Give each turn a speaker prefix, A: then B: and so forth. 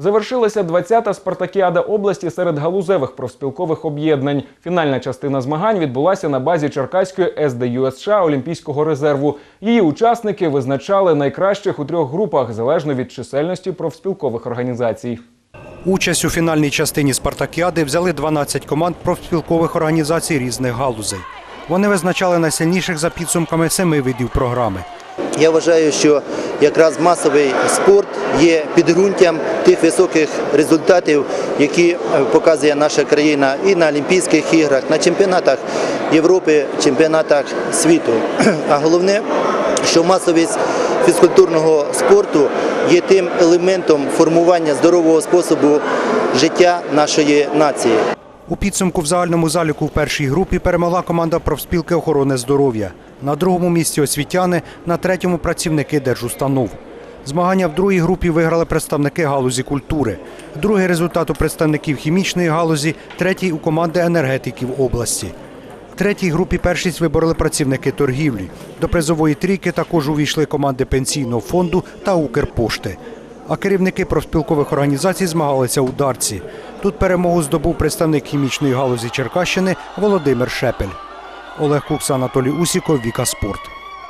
A: Завершилася 20-та спартакіада області серед галузевих профспілкових об'єднань. Фінальна частина змагань відбулася на базі Черкаської СДЮСШ Олімпійського резерву. Її учасники визначали найкращих у трьох групах залежно від чисельності профспілкових організацій.
B: Участь у фінальній частині спартакіади взяли 12 команд профспілкових організацій різних галузей. Вони визначали найсильніших за підсумками семи видів програми.
C: Я вважаю, що якраз масовий спорт є підґрунтям тих високих результатів, які е, показує наша країна і на Олімпійських іграх, на чемпіонатах Європи, чемпіонатах світу. А головне, що масовість фізкультурного спорту є тим елементом формування здорового способу життя нашої нації.
B: У підсумку в загальному заліку в першій групі перемогла команда профспілки охорони здоров'я. На другому місці освітяни, на третьому працівники держустанов. Змагання в другій групі виграли представники галузі культури. Другий результат у представників хімічної галузі, третій у команди енергетиків області. В третій групі першість вибороли працівники торгівлі. До призової трійки також увійшли команди пенсійного фонду та Укрпошти. А керівники профспілкових організацій змагалися у дарці. Тут перемогу здобув представник хімічної галузі Черкащини Володимир Шепель. Олег Кукс, Анатолій Усіков, Віка Спорт.